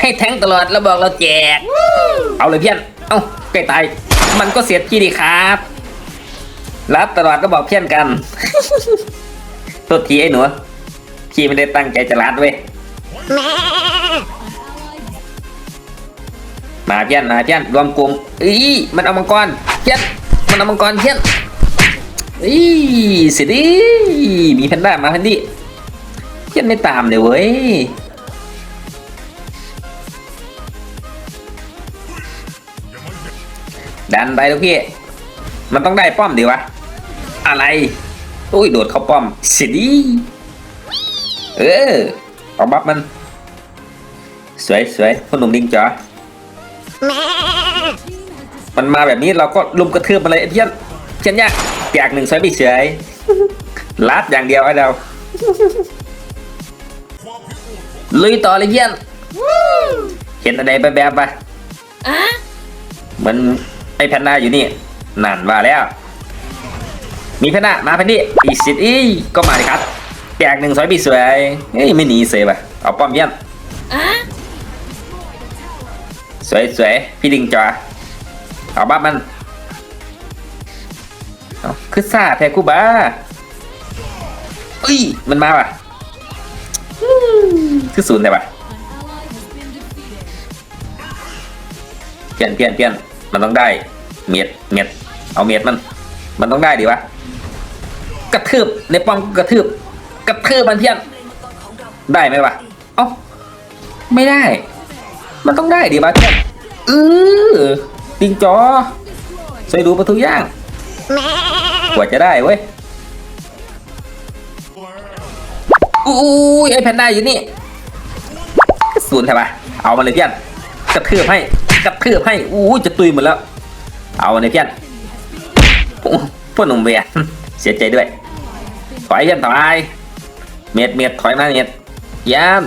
ให้แทงตลอดแล้วบอกเราแจก เอาเลยเพี้ยน เอ้าใกล้ตาย มันก็เสียทีดีครับ รับตลอดก็บอกเพี้ยนกันโทษทีไอ้หนูพี่ไม่ได้ตั้งใจจะรัดเว้ยมาเพี้ยนมาเพี้ยนรวมกลุ่มอีมันเอามังกรเพี้ยนมันเอามังกรเพี้ยนอีสิดิมีแพนด้ามาแพนดี้เพี้ยนไม่ตามเลยเว้ย ดันไปลูกพี่ มันต้องได้ป้อมดีวะ อะไร อุ้ยโดดเข้าป้อมสิดีเออเอาบัฟมัน สวยสวยพ่อหนุ่มดิงจ๋อมันมาแบบนี้เราก็ลุมกระทืบมันเลยไอ้เพี้ยนเพี้ยนยากแจกหนึ่งสวยไปเฉยลัดอย่างเดียวไอ้เราลุยต่อเลยเพี้ยนเห็นอะไรแบบแบบๆปะเหมือน ไอ้แพนด้าอยู่นี่ นั่นว่าแล้ว มีแพนด้ามาแพนดี้อีสิทธิ์อีก็มาดิครับแจกหนึ่งสอยปีสวยเฮ้ยไม่หนีเสยป่ะเอาป้อมเยี่ยมสวยสวยพี่ดิงจอเอาบ้ามันเอาคือซ่าแทกูบ้าเอ้ยมันมาป่ะอืมคือศูนย์แต่ป่ะเปลี่ยนเปลี่ยนเปลี่ยนมันต้องได้ เม็ดเม็ดเอาเม็ดมัน มันต้องได้ดีวะ กระทืบในป้อมกระทืบ กระทืบมันเพี้ยน ได้ไหมวะ เอ้า ไม่ได้ มันต้องได้ดีวะเพี้ยนเออติงจอใส่ดูประตูย่าง กว่าจะได้เว้ยอู้ยไอแพนด้าอยู่นี่ศูนย์ใช่ปะเอามาเลยเพี้ยน กระทืบให้ กระทืบให้อู้ยจะตุยหมดแล้ว เอาในเพี้ยนพวกหนุ่มเบียเสียใจด้วย ถอยเพี้ยนถอยเมียดเมียดถอยมาเมียดยาม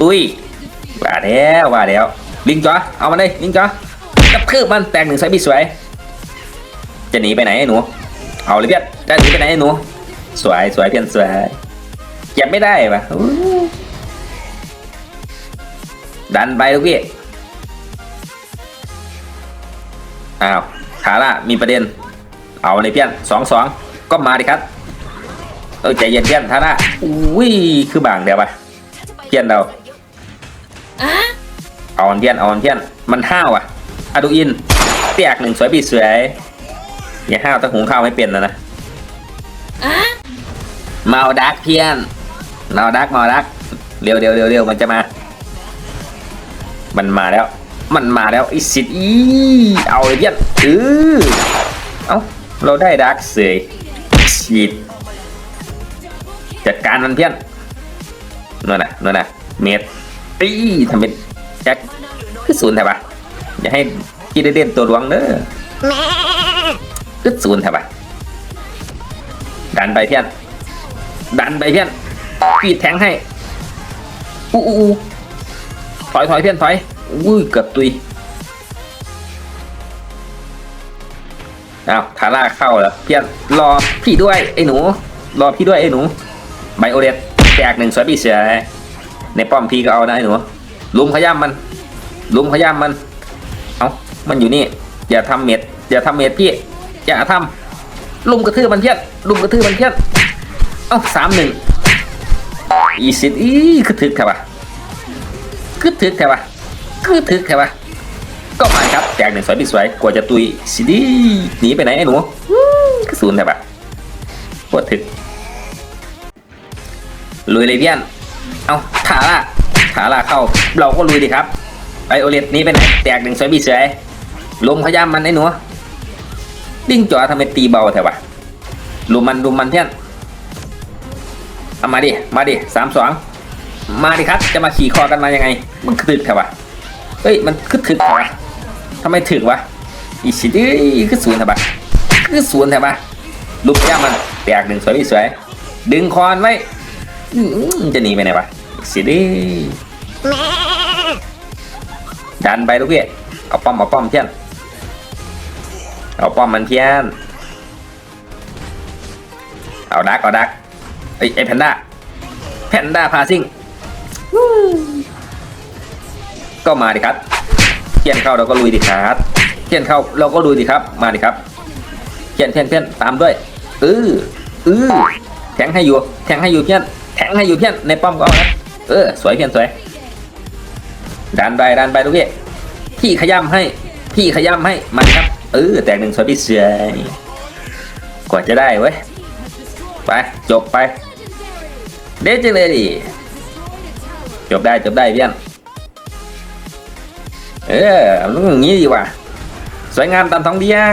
ตุยว่าแล้วว่าแล้วลิงจ๋อเอามาเลยลิงจ๋อกระทืบมันแตกหนึ่งไซบีสวย จะหนีไปไหนไอ้หนู เอาเลยเพี้ยนจะหนีไปไหนไอ้หนู สวยสวยเพี้ยนสวยเก็บไม่ได้ปะดันไปลูกพี่ อ้าวขาล่ามีประเด็น เอาในเพี้ยนสองสองก็มาดิครับเออใจเย็นเพี้ยนทาร่าอุ้ยคือบางเดียวปะเพี้ยนเราเอาอันเพี้ยนเอาอันเพี้ยนมันห้าวอะอะดูอินเตียกหนึ่งสวยปีสวยอย่าห้าวถ้าหุงข้าวไม่เป็นนะนะเมาดักเพี้ยนเมาดักเมาดักเร็วเร็วเร็วเร็วมันจะมา มันมาแล้ว มันมาแล้วไอ้สิทธิ์อีเอาเลยเพี้ยนเออเอ้าเราได้ดักเสยฉีดจัดการมันเพี้ยนนั่นน่ะนั่นน่ะเมตรอีทำเป็นแจ็คคือศูนย์แถบปะอย่าให้พี่ได้เล่นตัวหลวงเด้อคือศูนย์แถบปะดันไปเพี้ยนดันไปเพี้ยนปีดแทงให้อู้อู้อู้ถอยถอยเพี้ยนถอย อุ้ยเกือบตุยอ้าวทาร่าเข้าแล้วเพี้ยนรอพี่ด้วยไอ้หนู รอพี่ด้วยไอ้หนูไบโอเดตแจกหนึ่งสวยพี่เสียในป้อมพี่ก็เอานะไอ้หนูลุมขย้ำมัน ลุมขย้ำมันเอามันอยู่นี่ อย่าทำเม็ดอย่าทำเม็ดพี่ อย่าทำลุมกระทืบมันเพี้ยนลุมกระทืบมันเพี้ยนเอ้าสามหนึ่งอีสิทอีคือถึกครับวะคือถึกแค่ปะ คือถึกแค่ปะก็มาครับแจกหนึ่งสวยปีสวยกว่าจะตุยสิดีหนีไปไหนไอ้หนูอื้อคือศูนย์แค่ปะปวดถึกลุยเลยเพี้ยนเอาถาล่าถาล่าเข้า เราก็ลุยดีครับไอโอเลตหนี้ไปไหนแตกหนึ่งสวยปีสวยลมขย้ำมันไอ้หนูดิ้งจ่อทำไมตีเบาแถวะลุมมันลุมมันเพี้ยนเอามาดิมาดิสามสองมาดิครับ จะมาขี่คอกันมายังไงมันคือถึกแถวะ เฮ้ย มันคือถึกแถวะทำไมถึกวะ อีชิดเอ้ยคือศูนย์แถวะคือศูนย์แถวะลูกย่ามันแตกหนึ่งสวยพี่สวย ดึงคอนไว้จะหนีไปไหนวะอีชิดเอ้ยดันไปลูกพี่เอาป้อมเอาป้อมเพี้ยน เอาป้อมมันเพี้ยน เอาดักเอาดักไอ้ไอแพนด้าแพนด้าพาซิ่ง ก็มาดิครับเพี้ยนเข้าเราก็ลุยดิครับเพี้ยนเข้าเราก็ลุยดิครับ มาดิครับเพี้ยนเพี้ยนเพี้ยนตามด้วยเออเออแทงให้อยู่แทงให้อยู่เพี้ยนแทงให้อยู่เพี้ยนในป้อมก็เอานะเออสวยเพี้ยนสวยดันไปดันไปลูกพี่พี่ขย้ำให้ พี่ขย้ำให้มาครับเออแตกหนึ่งสวยพี่เสียกว่าจะได้เว้ยไปจบไปเด็ดจิเลยดิจบได้จบได้เพี้ยน เออมันต้องอย่างนี้ดีกว่าสวยงามตามท้องเที่ยง